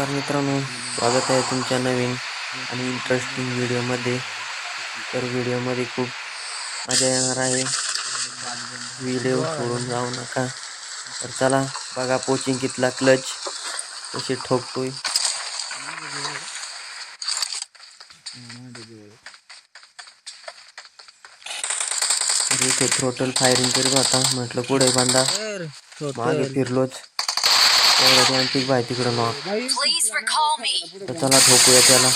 नमस्कार मित्रांनो स्वागत आहे तुमच्या नवीन आणि इंटरेस्टिंग व्हिडिओमध्ये तर व्हिडिओमध्ये खूप मजा येणार आहे. व्हिडिओ सोडून जाऊ नका. तर चला बघा पोचिंग कितला क्लच कसे ठोकतोय. इथे थ्रोटल फायरिंग करीत होता म्हटलं पुढे बांधा. मागे फिरलोच. ते आणखी बाय तिकडं नॉक. तर चला ठोकूया त्याला.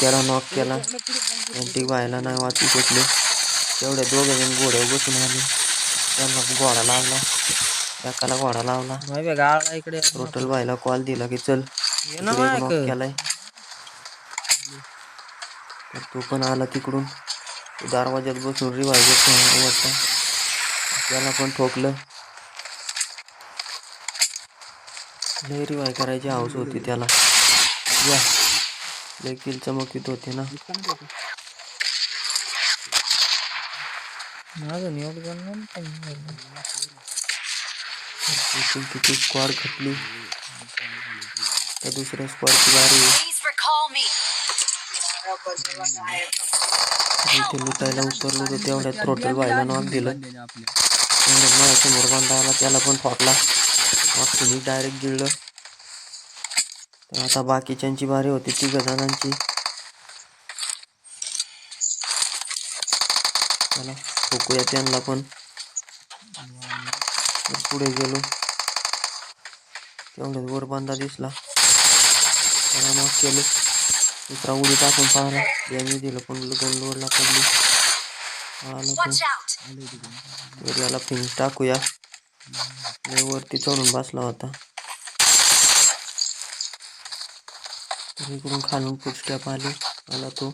त्याला नॉक केला. आणखी व्हायला नाही वाचू शकले. तेवढे दोघे जण घोड्यावर बसून आले. त्यांना घोडा लावला एकाला घोडा लावला. इकडे. टोटल व्हायला कॉल दिला की चल. ये ना इकडे एक मायक. knock केलाय. तर तो पण आला तिकडून. तो दरवाज्यात बसून रिवायझर वाटतं. त्याला पण ठोकलं. लय रिवाय करायची हाऊस होती त्याला. या. किल चमकीत होते ना. किती स्क्वॉड खटली त्या दुसऱ्या स्क्वॉडची me. इथे लुटायला उतरलो तर तेवढ्यात थ्रोटल व्हायला नॉक दिलं. तेवढ्यात माझ्यासमोर बांधा आला त्याला पण ठोकला मागून डायरेक्ट गिळलं तर आता बाकीच्यांची बारी होती तिघ जणांची चला ठोकूया त्यांना पण. तर पुढे गेलो. तेवढ्यात वर बांधा दिसला. त्याला नॉक केलं. दुसरा उडी टाकून पाहिला यांनी दिलं पण गन लोडला पडली. आला तो Watch out. तर याला फिनिश टाकूया. मी वरती चढून बसला होता. तर इकडून खालून फुटस्टॅप आले. आला तो.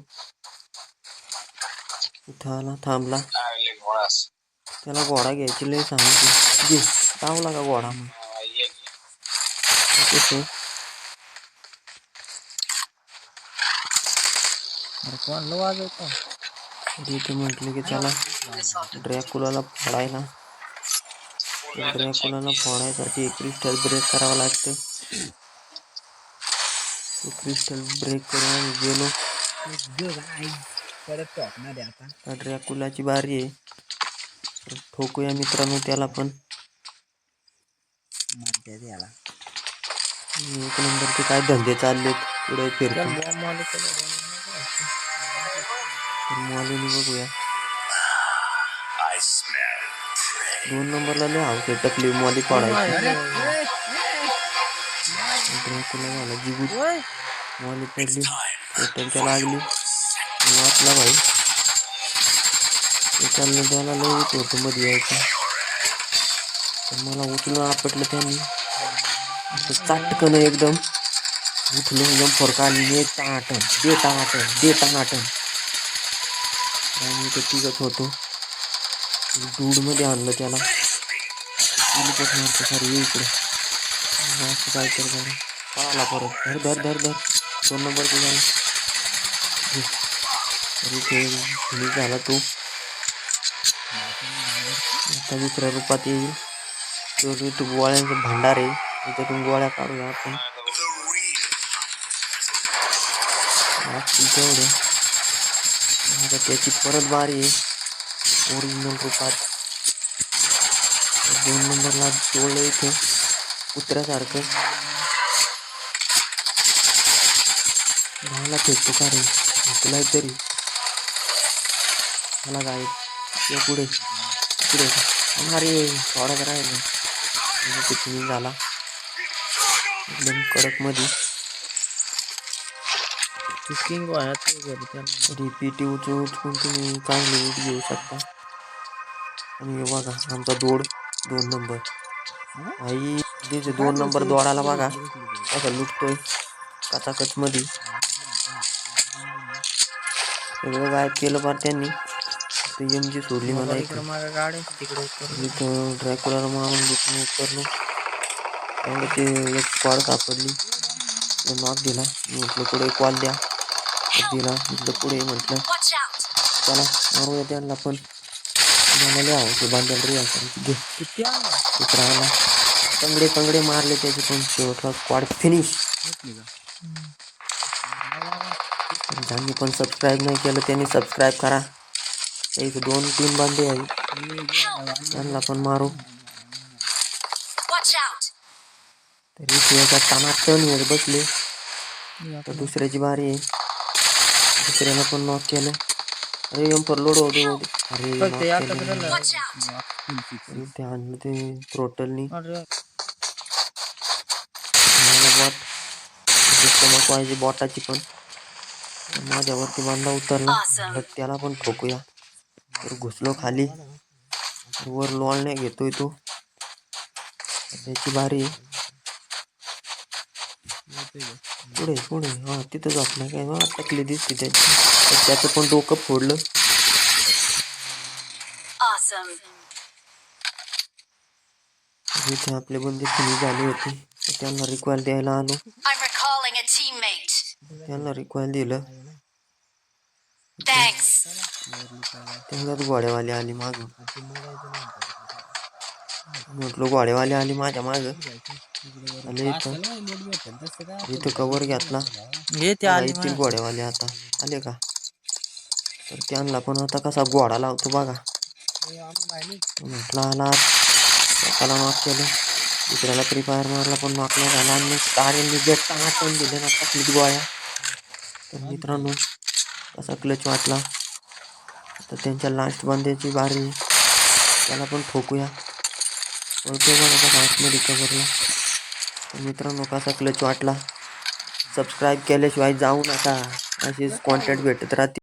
इथं आला थांबला. त्याला घोडा घ्यायची लय सांगितली घे लावला का घोडा मग? कसं अरे कोणला वाजवतो? तरी म्हटलं की चला ड्रॅकुलाला फोडायला. ड्रॅकुलाला फोडायसाठी क्रिस्टल ब्रेक करावं लागतं. तो क्रिस्टल ब्रेक करून आम्ही गेलो. आता ड्रॅकुलाची बारी आहे. ठोकूया मित्रांनो त्याला पण. याला एक नंबरचे काय धंदे चालले पुढे फिरतो. बॉम्ब मॉलीने बघूया. दोन नंबरला लय आहे टकली मॉली पडायची. ड्रॅकुला झाला? जिबूत मॉली पडली. टोटलच्या लागली. वाचला भाई. त्याच्यानं त्याला लय येत होतं मध्ये यायचं. तर मला उचलून आपटलं त्यांनी. चाटकन एकदम. उठलो एकदम फरका ने टाटन दे टाटन दे टाटन. आणि ते तिघच होतो. मध्ये आणलं त्याला. हेलिकॉप्टर इकडे. असं काय तर झालं. परत. धर धर धर धर. दोन नंबर झालं झाला तो. आता दुसऱ्या रूपात येईल. तो इथे भांडार आहे त्याच्यातून गोळ्या काढूया आपण. तेवढे आता त्याची परत बारी आहे. ओरिजिनल रूपात दोन नंबरला जोडलं इथे कुत्र्यासारखं भाला फेकतो का रे भेटलाय तरी मला काय ते पुढे पुढे अरे थोडा करायला झाला। एकदम कडकमध्ये किंग वाया ते रिपीट उचलून तुम्ही चांगले वीट घेऊ शकता आणि हे बघा आमचा दोड दोन नंबर। आई तिचे दोन नंबर दोडाला बघा कसा लुटतोय कचाकच मध्ये सगळं गायब केलं पार त्यांनी ते एम जी सोडली मला इथं ड्रॅकुलाला मारून लुटून उतरलो एवढं ते एक स्क्वॉड सापडली नॉक दिला म्हटलं पुढे कॉल द्या। दिला. म्हटलं पुढे म्हटलं. चला मारूया त्यांना पण. मला लय आवडते बांधल रे घे. तंगडे तंगडे मारले त्याचे पण. शेवटला स्क्वॉड फिनिश ज्यांनी पण सबस्क्राईब नाही केलं त्यांनी सबस्क्राईब करा. एक दोन तीन बांधे आहे. त्यांना पण मारू! तरी शिवाच्या तानात टन येत बसले. मी आता तर दुसऱ्याची बारी आहे. दुसऱ्याला पण नॉक केलं अरे एम लोड होते अरे knock केलं. अरे ते आणलं ते थ्रोटलनी बॉट पाहिजे बॉटाची पण माझ्यावरती बांधा उतरला Awesome. तर त्याला पण ठोकूया तर घुसलो खाली तर वर लोळण्या घेतोय तो त्याची बारी आहे. पुढे पुढे. हा तिथं झोपला काय हा टकली दिसते त्याची. त्याचं पण डोकं फोडलं. जिथे आपले बंदे फिनी झाले होते. त्यांना रिक्वायल द्यायला आलो. त्यांना रिक्वायल दिलं. तेवढ्यात घोड्यावाली आली माग. म्हटलो घोड्यावाली आली माझ्या माग. इथं इथं कवर घेतला. येतील घोड्यावाले आता. आले का? तर त्यांना पण आता कसा घोडा लावतो बघा. म्हटलं आला. स्वतःला नॉक केलं. दुसऱ्याला फ्री फायर मारला पण नॉक नाही झाला. आणि तारेंनी बेट टाकून दिले ना टाकलीत गोळ्या. तर मित्रांनो कसा क्लच वाटला. तर त्यांच्या लास्ट बांध्याची बारी. त्याला पण ठोकूया. कळतोय बघा आता आतमध्ये कवरला तर मित्रांनो कसा क्लच वाटला? सबस्क्राईब केल्याशिवाय जाऊ नका. असेच कॉन्टॅक्ट भेटत राहते.